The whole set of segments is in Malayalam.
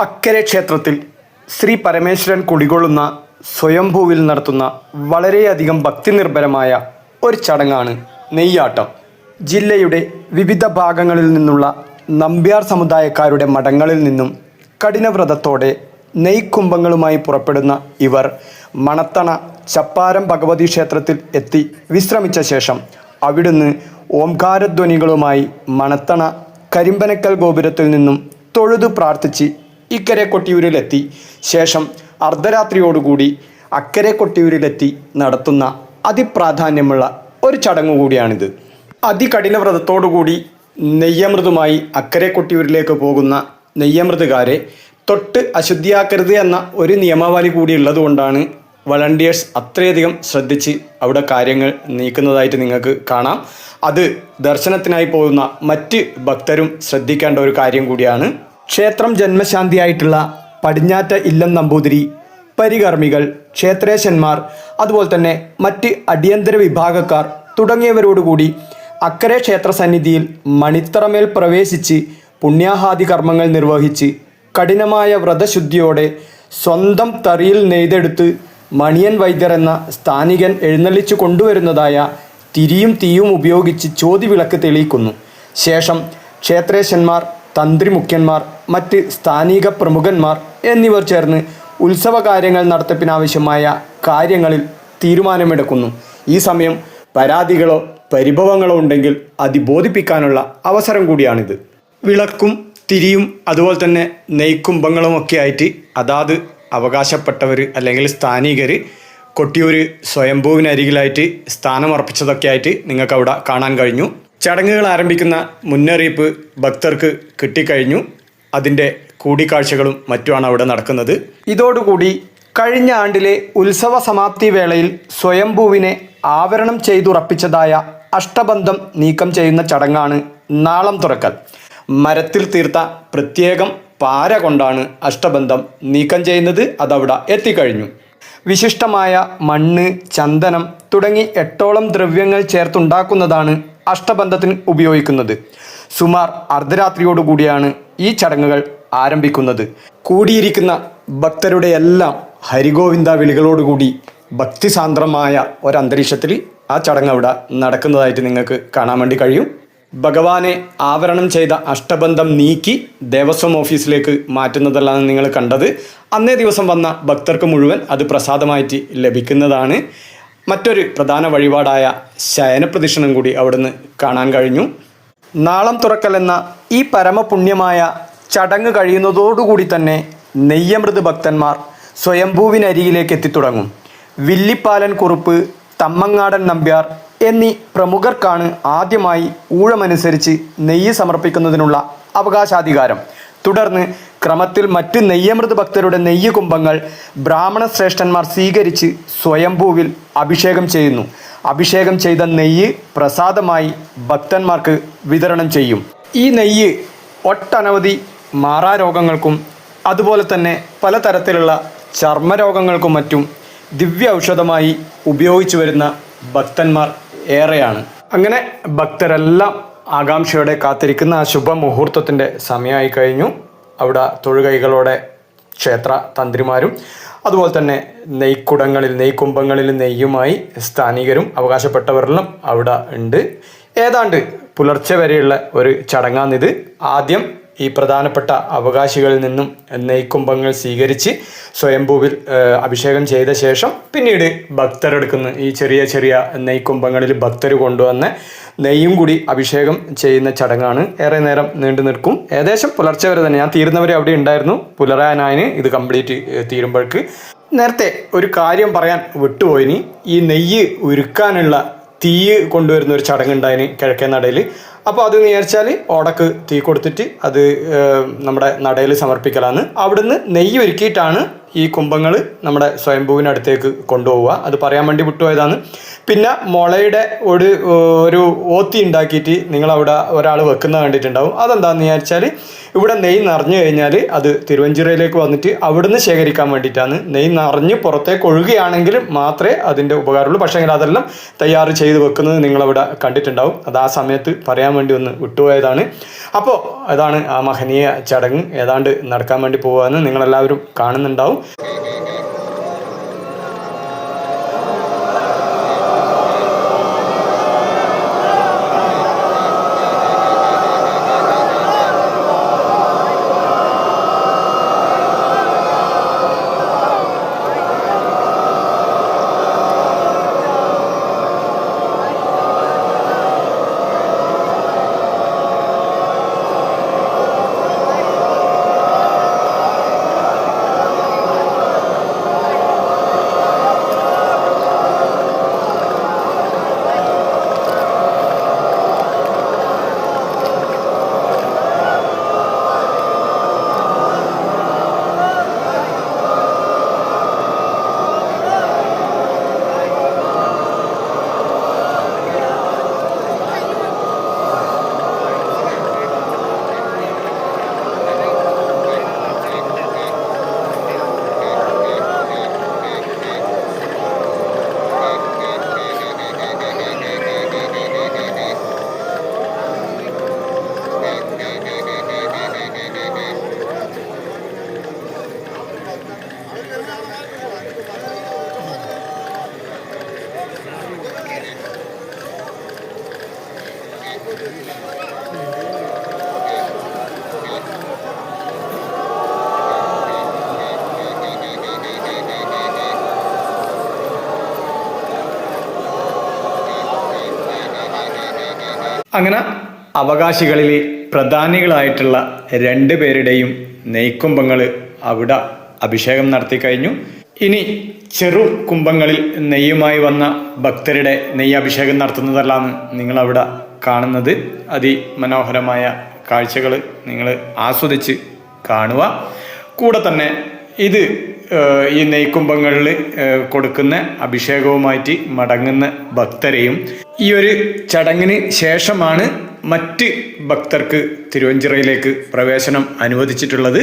അക്കരെ ക്ഷേത്രത്തിൽ ശ്രീ പരമേശ്വരൻ കുടികൊള്ളുന്ന സ്വയംഭൂവിൽ നടത്തുന്ന വളരെയധികം ഭക്തി നിർഭരമായ ഒരു ചടങ്ങാണ് നെയ്യാട്ടം. ജില്ലയുടെ വിവിധ ഭാഗങ്ങളിൽ നിന്നുള്ള നമ്പ്യാർ സമുദായക്കാരുടെ മഠങ്ങളിൽ നിന്നും കഠിനവ്രതത്തോടെ നെയ്ക്കുംഭങ്ങളുമായി പുറപ്പെടുന്ന ഇവർ മണത്തണ ചപ്പാരം ഭഗവതി ക്ഷേത്രത്തിൽ എത്തി വിശ്രമിച്ച ശേഷം അവിടുന്ന് ഓംകാരധ്വനികളുമായി മണത്തണ കരിമ്പനക്കൽ ഗോപുരത്തിൽ നിന്നും തൊഴുതു പ്രാർത്ഥിച്ച് ഇക്കരെ കൊട്ടിയൂരിലെത്തി. ശേഷം അർദ്ധരാത്രിയോടുകൂടി അക്കരെ കൊട്ടിയൂരിലെത്തി നടത്തുന്ന അതിപ്രാധാന്യമുള്ള ഒരു ചടങ്ങ് കൂടിയാണിത്. അതികഠിന വ്രതത്തോടുകൂടി നെയ്യമൃതുമായി അക്കരെ കൊട്ടിയൂരിലേക്ക് പോകുന്ന നെയ്യമൃതുകാരെ തൊട്ട് അശുദ്ധിയാക്കരുത് എന്ന ഒരു നിയമാവലി കൂടി ഉള്ളതുകൊണ്ടാണ് വളണ്ടിയേഴ്സ് അത്രയധികം ശ്രദ്ധിച്ച് അവിടെ കാര്യങ്ങൾ നീക്കുന്നതായിട്ട് നിങ്ങൾക്ക് കാണാം. അത് ദർശനത്തിനായി പോകുന്ന മറ്റ് ഭക്തരും ശ്രദ്ധിക്കേണ്ട ഒരു കാര്യം കൂടിയാണ് ക്ഷേത്രം ജന്മശാന്തിയായിട്ടുള്ള പടിഞ്ഞാറ്റ ഇല്ലം നമ്പൂതിരി പരികർമ്മികൾ ക്ഷേത്രേശന്മാർ അതുപോലെ തന്നെ മറ്റ് അടിയന്തര വിഭാഗക്കാർ തുടങ്ങിയവരോടുകൂടി അക്കരെ ക്ഷേത്ര സന്നിധിയിൽ മണിത്തറമേൽ പ്രവേശിച്ച് പുണ്യാഹാദി കർമ്മങ്ങൾ നിർവഹിച്ച് കഠിനമായ വ്രതശുദ്ധിയോടെ സ്വന്തം തറിയിൽ നെയ്തെടുത്ത് മണിയൻ വൈദ്യർ എന്ന സ്ഥാനികൻ എഴുന്നള്ളിച്ചു കൊണ്ടുവരുന്നതായ തിരിയും തീയും ഉപയോഗിച്ച് ചോതി വിളക്ക് തെളിയിക്കുന്നു. ശേഷം ക്ഷേത്രേശന്മാർ തന്ത്രിമുഖ്യന്മാർ മറ്റ് സ്ഥാനിക പ്രമുഖന്മാർ എന്നിവർ ചേർന്ന് ഉത്സവ കാര്യങ്ങൾ നടത്തിപ്പിനാവശ്യമായ കാര്യങ്ങളിൽ തീരുമാനമെടുക്കുന്നു. ഈ സമയം പരാതികളോ പരിഭവങ്ങളോ ഉണ്ടെങ്കിൽ അതിബോധിപ്പിക്കാനുള്ള അവസരം കൂടിയാണിത്. വിളക്കും തിരിയും അതുപോലെ തന്നെ നെയ്ക്കുംഭങ്ങളും ഒക്കെ ആയിട്ട് അതാത് അവകാശപ്പെട്ടവർ അല്ലെങ്കിൽ സ്ഥാനികർ കൊട്ടിയൂർ സ്വയംഭൂവിനരികിലായിട്ട് സ്ഥാനമർപ്പിച്ചതൊക്കെ ആയിട്ട് നിങ്ങൾക്ക് അവിടെ കാണാൻ കഴിഞ്ഞു. ചടങ്ങുകൾ ആരംഭിക്കുന്ന മുന്നറിയിപ്പ് ഭക്തർക്ക് കിട്ടിക്കഴിഞ്ഞു. അതിന്റെ കൂടിക്കാഴ്ചകളും മറ്റുമാണ് അവിടെ നടക്കുന്നത്. ഇതോടുകൂടി കഴിഞ്ഞ ആണ്ടിലെ ഉത്സവ സമാപ്തി വേളയിൽ സ്വയംഭൂവിനെ ആവരണം ചെയ്തുറപ്പിച്ചതായ അഷ്ടബന്ധം നീക്കം ചെയ്യുന്ന ചടങ്ങാണ് നാളം തുറക്കൽ. മരത്തിൽ തീർത്ത പ്രത്യേകം പാര കൊണ്ടാണ് അഷ്ടബന്ധം നീക്കം ചെയ്യുന്നത്. അതവിടെ എത്തിക്കഴിഞ്ഞു. വിശിഷ്ടമായ മണ്ണ് ചന്ദനം തുടങ്ങി എട്ടോളം ദ്രവ്യങ്ങൾ ചേർത്തുണ്ടാക്കുന്നതാണ് അഷ്ടബന്ധത്തിന് ഉപയോഗിക്കുന്നത്. സുമാർ അർദ്ധരാത്രിയോടുകൂടിയാണ് ഈ ചടങ്ങുകൾ ആരംഭിക്കുന്നത്. കൂടിയിരിക്കുന്ന ഭക്തരുടെ എല്ലാം ഹരിഗോവിന്ദ വിളികളോടുകൂടി ഭക്തിസാന്ദ്രമായ ഒരന്തരീക്ഷത്തിൽ ആ ചടങ്ങ് അവിടെ നടക്കുന്നതായിട്ട് നിങ്ങൾക്ക് കാണാൻ വേണ്ടി കഴിയും. ഭഗവാനെ ആവരണം ചെയ്ത അഷ്ടബന്ധം നീക്കി ദേവസ്വം ഓഫീസിലേക്ക് മാറ്റുന്നതല്ലാണ് നിങ്ങൾ കണ്ടത്. അന്നേ ദിവസം വന്ന ഭക്തർക്ക് മുഴുവൻ അത് പ്രസാദമായിട്ട് ലഭിക്കുന്നതാണ്. മറ്റൊരു പ്രധാന വഴിപാടായ ശയനപ്രദക്ഷിണം കൂടി അവിടുന്ന് കാണാൻ കഴിഞ്ഞു. നാളം തുറക്കൽ എന്ന ഈ പരമപുണ്യമായ ചടങ്ങ് കഴിയുന്നതോടുകൂടി തന്നെ നെയ്യമൃത് ഭക്തന്മാർ സ്വയംഭൂവിനരികിലേക്ക് എത്തിത്തുടങ്ങും. വില്ലിപ്പാലൻ കുറുപ്പ് തമ്മങ്ങാടൻ നമ്പ്യാർ എന്നീ പ്രമുഖർക്കാണ് ആദ്യമായി ഊഴമനുസരിച്ച് നെയ്യ് സമർപ്പിക്കുന്നതിനുള്ള അവകാശാധികാരം. തുടർന്ന് ക്രമത്തിൽ മറ്റ് നെയ്യമൃത് ഭക്തരുടെ നെയ്യ് കുംഭങ്ങൾ ബ്രാഹ്മണ ശ്രേഷ്ഠന്മാർ സ്വീകരിച്ച് സ്വയംഭൂവിൽ അഭിഷേകം ചെയ്യുന്നു. അഭിഷേകം ചെയ്ത നെയ്യ് പ്രസാദമായി ഭക്തന്മാർക്ക് വിതരണം ചെയ്യും. ഈ നെയ്യ് ഒട്ടനവധി മാറാരോഗങ്ങൾക്കും അതുപോലെ തന്നെ പലതരത്തിലുള്ള ചർമ്മരോഗങ്ങൾക്കും മറ്റും ദിവ്യ ഔഷധമായി ഉപയോഗിച്ചു വരുന്ന ഭക്തന്മാർ ഏറെയാണ്. അങ്ങനെ ഭക്തരെല്ലാം ആകാംക്ഷയോടെ കാത്തിരിക്കുന്ന ആ ശുഭമുഹൂർത്തത്തിന്റെ സമയമായി കഴിഞ്ഞു. അവിടെ തൊഴുകൈകളോടെ ക്ഷേത്ര തന്ത്രിമാരും അതുപോലെ തന്നെ നെയ്ക്കുടങ്ങളിൽ നെയ്ക്കുംഭങ്ങളിൽ നെയ്യുമായി സ്ഥാനികരും അവകാശപ്പെട്ടവരിലും അവിടെ ഉണ്ട്. ഏതാണ്ട് പുലർച്ചെ വരെയുള്ള ഒരു ചടങ്ങാണിത്. ആദ്യം ഈ പ്രധാനപ്പെട്ട അവകാശികളിൽ നിന്നും നെയ്ക്കുംഭങ്ങൾ സ്വീകരിച്ച് സ്വയംഭൂവിൽ അഭിഷേകം ചെയ്ത ശേഷം പിന്നീട് ഭക്തരെടുക്കുന്ന ഈ ചെറിയ ചെറിയ നെയ്ക്കുംഭങ്ങളിൽ ഭക്തർ കൊണ്ടുവന്ന് നെയ്യും കൂടി അഭിഷേകം ചെയ്യുന്ന ചടങ്ങാണ് ഏറെ നേരം നീണ്ടു നിൽക്കും. ഏകദേശം പുലർച്ചെ വരെ തന്നെ. ഞാൻ തീരുന്നവരെ അവിടെ ഉണ്ടായിരുന്നു. പുലരാനായിന് ഇത് കംപ്ലീറ്റ് തീരുമ്പോഴേക്ക്. നേരത്തെ ഒരു കാര്യം പറയാൻ വിട്ടുപോയിനി. ഈ നെയ്യ് ഉരുക്കാനുള്ള തീ കൊണ്ടുവരുന്ന ഒരു ചടങ്ങുണ്ടായിന് കിഴക്കേ നടയിൽ അപ്പോൾ അത് നേർച്ചാൽ ഓടക്ക് തീ കൊടുത്തിട്ട് അത് നമ്മുടെ നടയിൽ സമർപ്പിക്കലാണ്. അവിടുന്ന് നെയ്യ് ഒരുക്കിയിട്ടാണ് ഈ കുംഭങ്ങൾ നമ്മുടെ സ്വയംഭൂവിനടുത്തേക്ക് കൊണ്ടുപോവുക. അത് പറയാൻ വേണ്ടി വിട്ടുപോയതാണ്. പിന്നെ മുളയുടെ ഒരു ഒരു ഓത്തി ഉണ്ടാക്കിയിട്ട് നിങ്ങളവിടെ ഒരാൾ വെക്കുന്ന കണ്ടിട്ടുണ്ടാവും. അതെന്താണെന്ന് വിചാരിച്ചാൽ ഇവിടെ നെയ്യ് നിറഞ്ഞു കഴിഞ്ഞാൽ അത് തിരുവഞ്ചിറയിലേക്ക് വന്നിട്ട് അവിടുന്ന് ശേഖരിക്കാൻ വേണ്ടിയിട്ടാണ്. നെയ്യ് നിറഞ്ഞ് പുറത്തേക്ക് ഒഴുകുകയാണെങ്കിൽ മാത്രമേ അതിന്റെ ഉപകാരമുള്ളൂ. പക്ഷേ അതെല്ലാം തയ്യാറ് ചെയ്ത് വെക്കുന്നത് നിങ്ങളവിടെ കണ്ടിട്ടുണ്ടാവും. അത് ആ സമയത്ത് പറയാൻ പറയാൻ വേണ്ടി ഒന്ന് വിട്ടുപോയതാണ്. അപ്പോൾ അതാണ് ആ മഹനീയ ചടങ്ങ്. ഏതാണ്ട് നടക്കാൻ വേണ്ടി പോകുകയെന്ന് നിങ്ങളെല്ലാവരും കാണുന്നുണ്ടാവും. അങ്ങനെ അവകാശികളിലെ പ്രധാനികളായിട്ടുള്ള രണ്ട് പേരുടെയും നെയ്ക്കുംഭങ്ങൾ അവിടെ അഭിഷേകം നടത്തി കഴിഞ്ഞു. ഇനി ചെറു കുംഭങ്ങളിൽ നെയ്യുമായി വന്ന ഭക്തരുടെ നെയ്യ് അഭിഷേകം നടത്തുന്നതല്ലാണ് നിങ്ങൾ അവിടെ കാണുന്നത്. അതിമനോഹരമായ കാഴ്ചകൾ നിങ്ങൾ ആസ്വദിച്ച് കാണുക. കൂടെ തന്നെ ഇത് ഈ നെയ്ക്കുംഭങ്ങളിൽ കൊടുക്കുന്ന അഭിഷേകവുമായിട്ട് മടങ്ങുന്ന ഭക്തരെയും ഈ ഒരു ചടങ്ങിന് ശേഷമാണ് മറ്റ് ഭക്തർക്ക് തിരുവഞ്ചിറയിലേക്ക് പ്രവേശനം അനുവദിച്ചിട്ടുള്ളത്.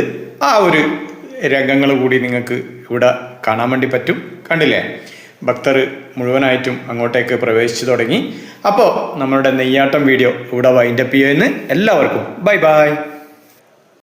ആ ഒരു രംഗങ്ങൾ കൂടി നിങ്ങൾക്ക് ഇവിടെ കാണാൻ വേണ്ടി പറ്റും. കണ്ടില്ലേ? ഭക്തർ മുഴുവനായിട്ടും അങ്ങോട്ടേക്ക് പ്രവേശിച്ചു തുടങ്ങി. അപ്പോൾ നമ്മളുടെ നെയ്യാട്ടം വീഡിയോ ഇവിടെ വൈൻഡപ്പ് ചെയ്യുമെന്ന് എല്ലാവർക്കും ബൈ ബൈ.